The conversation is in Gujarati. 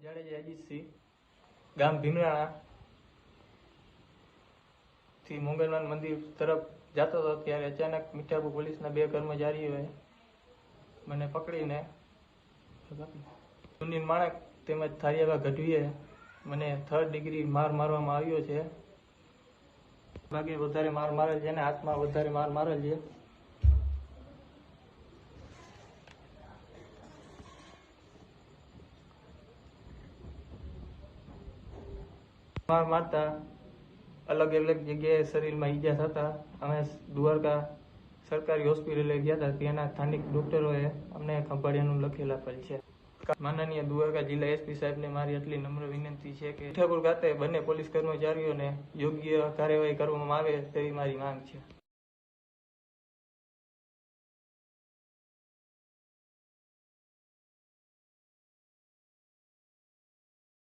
જાડેજા અજીતસિંહ ગામ ભીમરાણા થી મોગલવાન મંદિર તરફ જતો હતો, ત્યારે અચાનક મીઠાપુર પોલીસના બે કર્મચારીઓએ મને પકડીને સુનિલ માણક તેમજ થારિયાબા ગઢવીએ મને થર્ડ ડિગ્રી માર મારવામાં આવ્યો છે. ભાગે વધારે માર મારેલ છે અને હાથમાં વધારે માર મારેલ છે. માર મારતા અલગ અલગ જગ્યાએ શરીરમાં ઈજા થતા અમે દ્વારકા સરકારી હોસ્પિટલે ગયા હતા, ત્યાંના સ્થાનિક ડોક્ટરોએ અમને ખંભાળિયાનું લખેલ આપેલ છે. માનનીય દ્વારકા જિલ્લા એસપી સાહેબને મારી આટલી નમ્ર વિનંતી છે કે ઠાકોર ખાતે બંને પોલીસ કર્મચારીઓને યોગ્ય કાર્યવાહી કરવામાં આવે તેવી મારી માંગ છે.